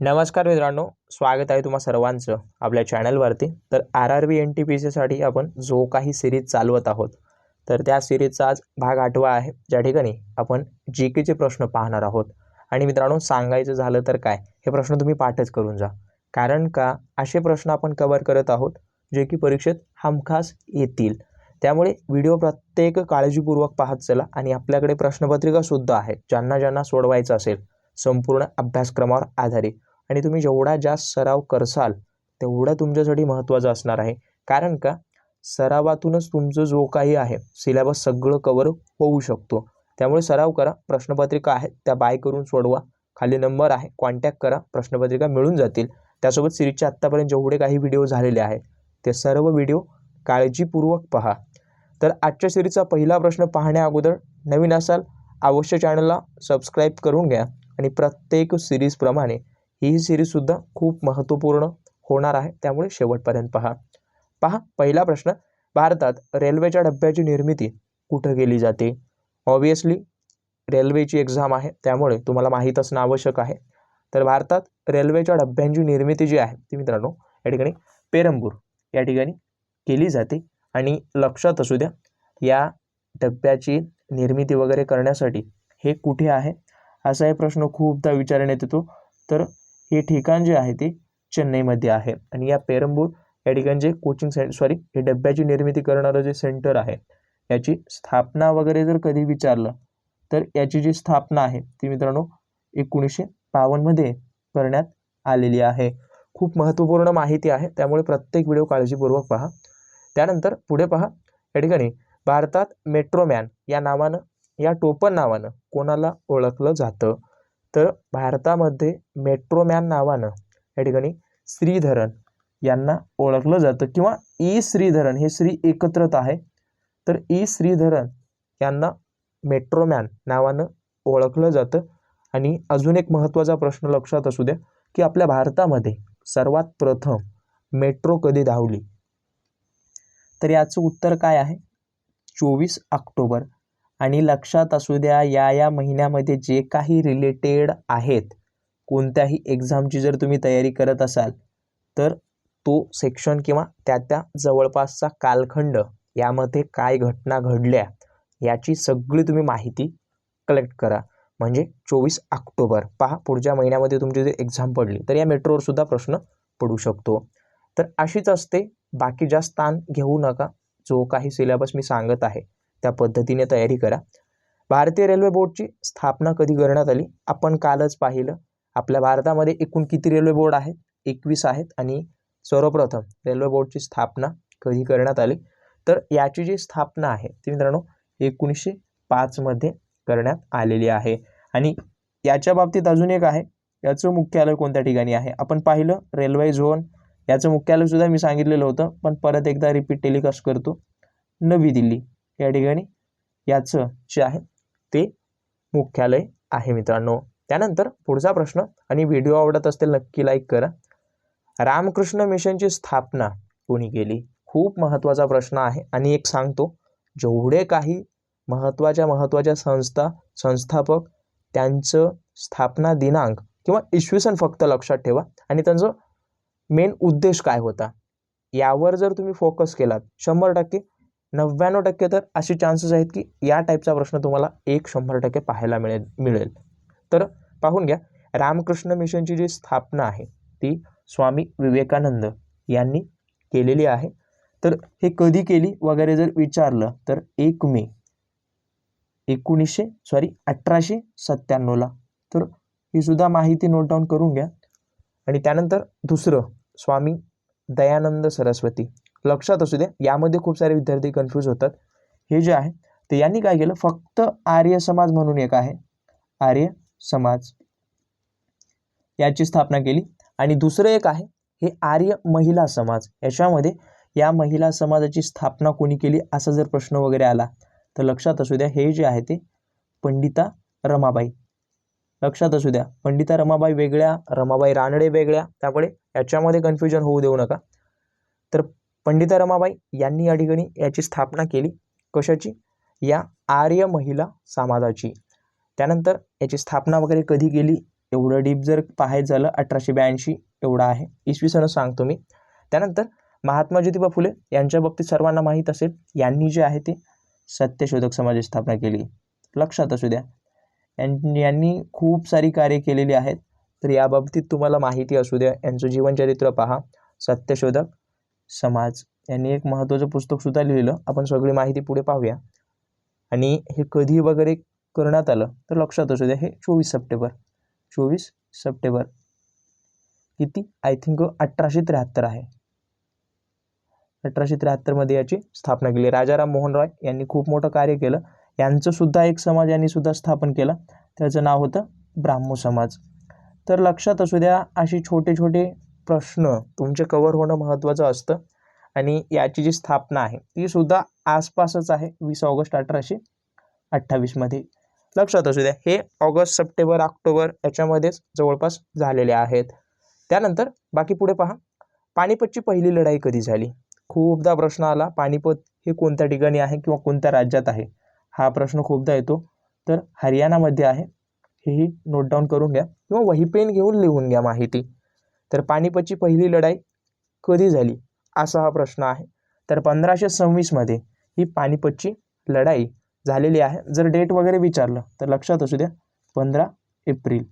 नमस्कार मित्रांनो स्वागत आहे तुम्हा सर्वांचं आपल्या चॅनलवरती. तर R R B N T P सीसाठी आपण जो काही सिरीज चालवत आहोत तर त्या सिरीजचा आज भाग आठवा आहे. ज्या ठिकाणी आपण जी केचे प्रश्न पाहणार आहोत. आणि मित्रांनो सांगायचं झालं तर काय हे प्रश्न तुम्ही पाठच करून जा. कारण का असे प्रश्न आपण कवर करत आहोत जे की परीक्षेत हमखास येतील. त्यामुळे व्हिडिओ प्रत्येक काळजीपूर्वक पाहत चला आणि आपल्याकडे प्रश्नपत्रिकासुद्धा आहे ज्यांना ज्यांना सोडवायचं असेल संपूर्ण अभ्यासक्रमावर आधारित. आणि तुम्ही जेवढा जास्त सराव करसाल तेवढं तुमच्यासाठी महत्त्वाचं असणार आहे. कारण का? सरावातूनच तुमचं जो काही आहे सिलेबस सगळं कवर होऊ शकतो. त्यामुळे सराव करा प्रश्नपत्रिका आहेत त्या बाय करून सोडवा. खाली नंबर आहे कॉन्टॅक्ट करा प्रश्नपत्रिका मिळून जातील. त्यासोबत सिरीजचे आत्तापर्यंत जेवढे काही व्हिडिओ झालेले आहेत ते सर्व व्हिडिओ काळजीपूर्वक पहा. तर आजच्या सिरीजचा पहिला प्रश्न पाहण्या अगोदर नवीन असाल अवश्य चॅनलला सबस्क्राईब करून घ्या. आणि प्रत्येक सिरीजप्रमाणे ही सिरीजसुद्धा खूप महत्त्वपूर्ण होणार आहे. त्यामुळे शेवटपर्यंत पहा. पहा पहिला प्रश्न भारतात रेल्वेच्या डब्याची निर्मिती कुठं केली जाते? ऑब्वियसली रेल्वेची एक्झाम आहे त्यामुळे तुम्हाला माहीत असणं आवश्यक आहे. तर भारतात रेल्वेच्या डब्यांची निर्मिती जी आहे ती मित्रांनो या ठिकाणी पेरंबूर या ठिकाणी केली जाते. आणि लक्षात असू द्या या डब्याची निर्मिती वगैरे करण्यासाठी हे कुठे आहे? असा हे प्रश्न खूपदा विचारण्यात येतो. तर हे ठिकाण जे आहे ते चेन्नईमध्ये आहे. आणि या पेरंबूर या ठिकाणी जे कोचिंग सेंटर सॉरी हे डब्याची निर्मिती करणारं जे सेंटर आहे याची स्थापना वगैरे जर कधी विचारलं तर याची जी स्थापना आहे ती मित्रांनो एकोणीसशे बावन्नमध्ये करण्यात आलेली आहे. खूप महत्त्वपूर्ण माहिती आहे त्यामुळे प्रत्येक व्हिडिओ काळजीपूर्वक पहा. त्यानंतर पुढे पहा या ठिकाणी भारतात मेट्रोमॅन या नावानं या टोपण नावानं कोणाला ओळखलं जातं? तर भारतामध्ये मेट्रोमॅन नावानं या ठिकाणी श्रीधरन यांना ओळखलं जातं किंवा ई श्रीधरन हे श्री एकत्रत आहे. तर ई श्रीधरन यांना मेट्रोमॅन नावानं ओळखलं जातं. आणि अजून एक महत्त्वाचा प्रश्न लक्षात असू द्या की आपल्या भारतामध्ये सर्वात प्रथम मेट्रो कधी धावली? तर याचं उत्तर काय आहे? चोवीस ऑक्टोबर आणि लक्षात असू द्या या या महिन्यामध्ये जे काही रिलेटेड आहेत कोणत्याही एक्झामची जर तुम्ही तयारी करत असाल तर तो सेक्शन किंवा त्या त्या जवळपासचा कालखंड यामध्ये काय घटना घडल्या याची सगळी तुम्ही माहिती कलेक्ट करा. म्हणजे चोवीस ऑक्टोबर पहा पुढच्या महिन्यामध्ये तुमची जर एक्झाम पडली तर या मेट्रोवर सुद्धा प्रश्न पडू शकतो. तर अशीच असते बाकी जास्त ताण घेऊ नका जो काही सिलेबस मी सांगत आहे. त्या पद्धतीने तयारी करा. भारतीय रेल्वे बोर्डची स्थापना कधी करण्यात आली? आपण कालच पाहिलं. आपल्या भारतामध्ये एकूण किती रेल्वे बोर्ड आहेत? एकवीस आहेत आणि सर्वप्रथम रेल्वे बोर्डची स्थापना कधी करण्यात आली? तर याची जी स्थापना आहे ती मित्रांनो एकोणीसशे पाचमध्ये करण्यात आलेली आहे. आणि याच्या बाबतीत अजून एक आहे. याचं मुख्यालय कोणत्या ठिकाणी आहे? आपण पाहिलं रेल्वे झोन याचं मुख्यालयसुद्धा मी सांगितलेलं होतं पण परत एकदा रिपीट टेलिकास्ट करतो. नवी दिल्ली. या ठिकाणी याचं जे आहे ते मुख्यालय आहे मित्रांनो. त्यानंतर पुढचा प्रश्न आणि व्हिडिओ आवडत असतील नक्की लाईक करा. रामकृष्ण मिशनची स्थापना कोणी केली? खूप महत्त्वाचा प्रश्न आहे. आणि एक सांगतो जेवढे काही महत्त्वाच्या महत्त्वाच्या संस्था संस्थापक त्यांचं स्थापना दिनांक किंवा इसवी सन फक्त लक्षात ठेवा. आणि त्यांचं मेन उद्देश काय होता? यावर जर तुम्ही फोकस केलात शंभर टक्के नव्याण्णव टक्के तर असे चान्सेस आहेत की या टाईपचा प्रश्न तुम्हाला एक शंभर टक्के पाहायला मिळेल मिळेल. तर पाहून घ्या रामकृष्ण मिशनची जी स्थापना आहे ती स्वामी विवेकानंद यांनी केलेली आहे. तर हे कधी केली वगैरे जर विचारलं तर एक मे एकोणीसशे सॉरी अठराशे सत्त्याण्णवला तर ही सुद्धा माहिती नोट डाऊन करून घ्या. आणि त्यानंतर दुसरं स्वामी दयानंद सरस्वती. लक्षात असू द्या यामध्ये खूप सारे विद्यार्थी कन्फ्यूज होतात. हे जे आहे ते यांनी काय केलं? फक्त आर्य समाज म्हणून एक आहे. आर्य समाज. याची स्थापना केली. आणि दुसरं एक आहे हे आर्य महिला समाज. याच्यामध्ये या महिला समाजाची स्थापना कोणी केली? असा जर प्रश्न वगैरे आला तर लक्षात असू द्या हे जे आहे ते पंडिता रमाबाई. लक्षात असू द्या पंडिता रमाबाई वेगळ्या रमाबाई रानडे वेगळ्या त्यामुळे याच्यामध्ये कन्फ्युजन होऊ देऊ नका. तर पंडिता रमाबाई यांनी या ठिकाणी याची स्थापना केली. कशाची? या आर्य महिला समाजाची. त्यानंतर याची स्थापना वगैरे कधी केली? एवढं डीप जर पाहायचं झालं अठराशे ब्याऐंशी एवढं आहे. इसवी सन सांगतो मी. त्यानंतर महात्मा ज्योतिबा फुले यांच्या बाबतीत सर्वांना माहीत असेल यांनी जे आहे ते सत्यशोधक समाजाची स्थापना केली. लक्षात असू द्या. यां यांनी खूप सारी कार्य केलेली आहेत. तर याबाबतीत तुम्हाला माहिती असू द्या. यांचं जीवनचरित्र पहा. सत्यशोधक समाज यांनी एक महत्त्वाचं पुस्तकसुद्धा लिहिलं. आपण सगळी माहिती पुढे पाहूया. आणि हे कधी वगैरे करण्यात आलं तर लक्षात असू द्या हे चोवीस सप्टेंबर. चोवीस सप्टेंबर. किती? आय थिंक अठराशे त्र्याहत्तर आहे. अठराशे त्र्याहत्तरमध्ये याची स्थापना केली. राजाराम मोहन रॉय यांनी खूप मोठं कार्य केलं. यांचं सुद्धा एक समाज यांनी सुद्धा स्थापन केला. त्याचं नाव होतं ब्राह्मो समाज. तर लक्षात असू द्या असे छोटे छोटे प्रश्न तुमचे कवर होणं महत्त्वाचं असतं. आणि याची जी स्थापना आहे ती सुद्धा आसपासच आहे वीस ऑगस्ट अठराशे अठ्ठावीसमध्ये लक्षात असू द्या हे ऑगस्ट सप्टेंबर ऑक्टोबर याच्यामध्येच जवळपास झालेले आहेत. त्यानंतर बाकी पुढे पहा पानिपतची पहिली लढाई कधी झाली? खूपदा प्रश्न आला पानिपत हे कोणत्या ठिकाणी आहे किंवा कोणत्या राज्यात आहे? हा प्रश्न खूपदा येतो. तर हरियाणामध्ये आहे हेही नोट डाऊन करून घ्या किंवा वही पेन घेऊन लिहून घ्या माहिती. तर पानिपतची पहिली लढाई कधी झाली? असा हा प्रश्न आहे. तर पंधराशे सव्वीसमध्ये ही पानिपतची लढाई झालेली आहे. जर डेट वगैरे विचारलं तर लक्षात असू द्या पंधरा एप्रिल.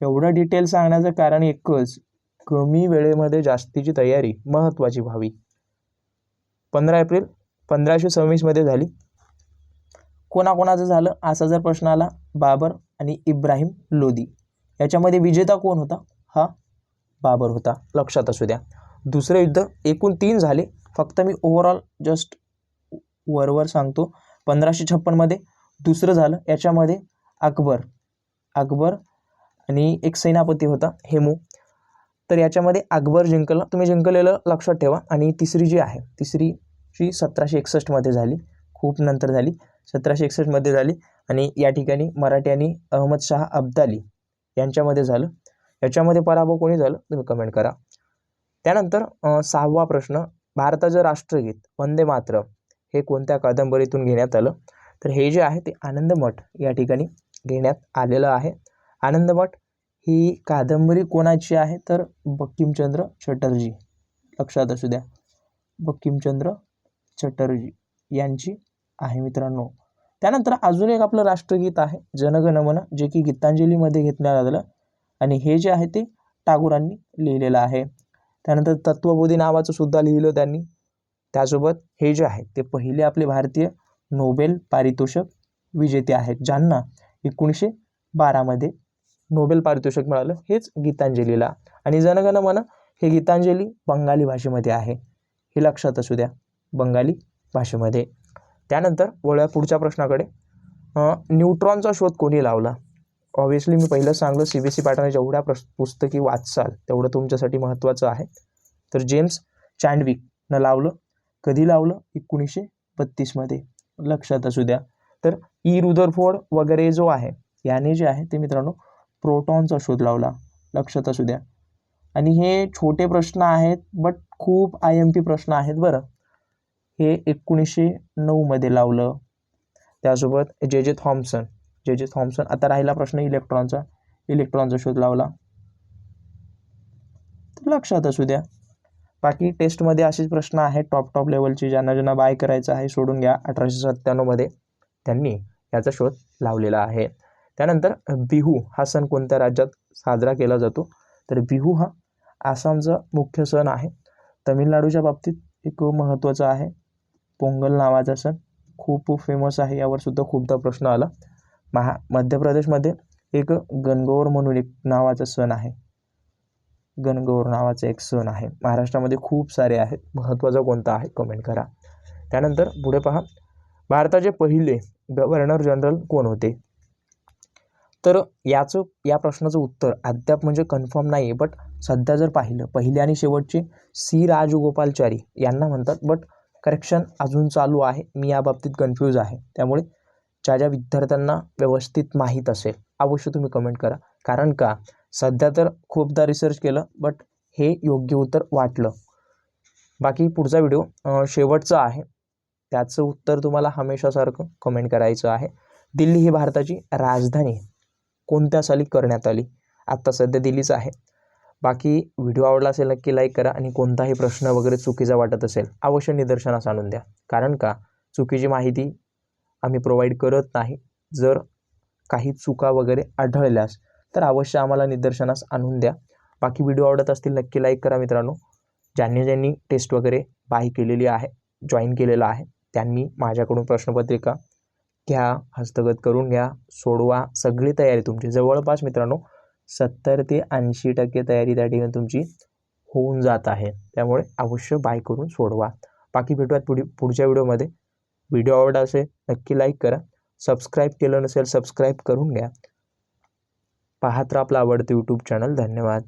एवढं डिटेल सांगण्याचं कारण एकच कमी वेळेमध्ये जास्तीची तयारी महत्त्वाची व्हावी. पंधरा एप्रिल पंधराशे सव्वीसमध्ये झाली. कोणाकोणाचं झालं? असा जर प्रश्न आला बाबर आणि इब्राहिम लोदी याच्यामध्ये विजेता कोण होता? हा बाबर होता. लक्षात असू द्या. दुसरे युद्ध एकूण तीन झाले. फक्त मी ओव्हरऑल जस्ट वरवर सांगतो. पंधराशे छप्पनमध्ये दुसरं झालं. याच्यामध्ये अकबर. अकबर आणि एक सेनापती होता हेमू. तर याच्यामध्ये अकबर जिंकलं. तुम्ही जिंकलेलं लक्षात ठेवा. आणि तिसरी जी आहे तिसरी जी सतराशे एकसष्टमध्ये झाली. खूप नंतर झाली. सतराशे एकसष्टमध्ये झाली. आणि या ठिकाणी मराठी आणि अहमदशाह अब्दाली यांच्यामध्ये झालं. याच्यामध्ये पराभव कोणी झालं? तुम्ही कमेंट करा. त्यानंतर सहावा प्रश्न भारताचं राष्ट्रगीत वंदे मातरम हे कोणत्या कादंबरीतून घेण्यात आलं? तर हे जे आहे ते आनंदमठ या ठिकाणी घेण्यात आलेलं आहे. आनंदमठ ही कादंबरी कोणाची आहे? तर बक्कीमचंद्र चटर्जी. लक्षात असू द्या. बक्कीमचंद्र चटर्जी यांची आहे मित्रांनो. त्यानंतर अजून एक आपलं राष्ट्रगीत आहे जनगणमन जे की गीतांजलीमध्ये घेतण्यात आलं. आणि हे जे आहे ते टागोरांनी लिहिलेलं आहे. त्यानंतर तत्वबोधी नावाचं सुद्धा लिहिलं त्यांनी. त्यासोबत हे जे आहे ते पहिले आपले भारतीय नोबेल पारितोषिक विजेते आहेत ज्यांना एकोणीसशे बारामध्ये नोबेल पारितोषिक मिळालं हेच गीतांजलीला. आणि जनगण मन हे गीतांजली बंगाली भाषेमध्ये आहे. हे लक्षात असू द्या बंगाली भाषेमध्ये. त्यानंतर वळूया पुढच्या प्रश्नाकडे. न्यूट्रॉनचा शोध कोणी लावला? ऑब्व्हियसली मी पहिलं सांगलं सी बी सी पॅटर्न जेवढ्या प्रस पुस्तकी वाचाल तेवढं तुमच्यासाठी महत्त्वाचं आहे. तर जेम्स चॅन्डविकनं लावलं. कधी लावलं? एकोणीसशे बत्तीसमध्ये लक्षात असू द्या. तर ई. रुदरफोर्ड वगैरे जो आहे याने जे आहे ते मित्रांनो प्रोटॉनचा शोध लावला. लक्षात असू द्या. आणि हे छोटे प्रश्न आहेत बट खूप आय एम पी प्रश्न आहेत बरं. हे एकोणीसशे नऊमध्ये लावलं. त्यासोबत जे जे थॉम्सन जे जे थॉम्सन आता राहिला प्रश्न इलेक्ट्रॉनचा. इलेक्ट्रॉनचा शोध लावला. तर लक्षात असू द्या. बाकी टेस्टमध्ये असेच प्रश्न आहेत. टॉप टॉप लेवलचे ज्यांना ज्यांना बाय करायचं आहे सोडून घ्या. अठराशे सत्त्याण्णवमध्ये त्यांनी याचा शोध लावलेला आहे. त्यानंतर बिहू हा सण कोणत्या राज्यात साजरा केला जातो? तर बिहू हा आसामचा मुख्य सण आहे. तमिळनाडूच्या बाबतीत एक महत्त्वाचा आहे. पोंगल नावाचा सण खूप फेमस आहे. यावर सुद्धा खूपदा प्रश्न आला. महा मध्य प्रदेशमध्ये एक गणगौर म्हणून एक नावाचा सण आहे. गणगौर नावाचा एक सण आहे. महाराष्ट्रामध्ये खूप सारे आहेत. महत्त्वाचा कोणता आहे? कमेंट करा. त्यानंतर पुढे पहा. भारताचे पहिले गव्हर्नर जनरल कोण होते? तर याचं या प्रश्नाचं उत्तर अद्याप म्हणजे कन्फर्म नाही आहे बट सध्या जर पाहिलं पहिले आणि शेवटचे सी राजगोपालचारी यांना म्हणतात बट करेक्शन अजून चालू आहे. मी या बाबतीत कन्फ्यूज आहे. त्यामुळे ज्या ज्या विद्यार्थ्यांना व्यवस्थित माहीत असेल अवश्य तुम्ही कमेंट करा. कारण का? सध्या तर खूपदा रिसर्च केलं बट हे योग्य उत्तर वाटलं. बाकी पुढचा व्हिडिओ शेवटचा आहे. त्याचं उत्तर तुम्हाला हमेशासारखं कमेंट करायचं आहे. दिल्ली ही भारताची राजधानी कोणत्या साली करण्यात आली? आत्ता सध्या दिल्लीच आहे. बाकी व्हिडिओ आवडला असेल नक्की लाईक करा आणि कोणताही प्रश्न वगैरे चुकीचा वाटत असेल अवश्य निदर्शनास आणून द्या. कारण का? चुकीची माहिती आम्ही प्रोव्हाइड करत नाही. जर काही चुका वगैरे आढळल्यास तर अवश्य आम्हाला निदर्शनास आणून द्या. बाकी व्हिडिओ आवडत असतील नक्की लाईक करा मित्रांनो. ज्यांनी ज्यांनी टेस्ट वगैरे बाय केलेली आहे जॉईन केलेलं आहे त्यांनी माझ्याकडून प्रश्नपत्रिका घ्या हस्तगत करून घ्या सोडवा सगळी तयारी तुमची. जवळपास मित्रांनो सत्तर ते ऐंशी टक्के तयारी त्या ठिकाणी तुमची होऊन जात आहे. त्यामुळे अवश्य बाय करून सोडवा. बाकी भेटूयात पुढे पुढच्या व्हिडिओमध्ये व्हिडिओ आवडला असेल नक्की लाईक करा. सबस्क्राईब केलं नसेल सबस्क्राईब करून घ्या. पाहत राहा आपलं आवडतं यूट्यूब चॅनल धन्यवाद.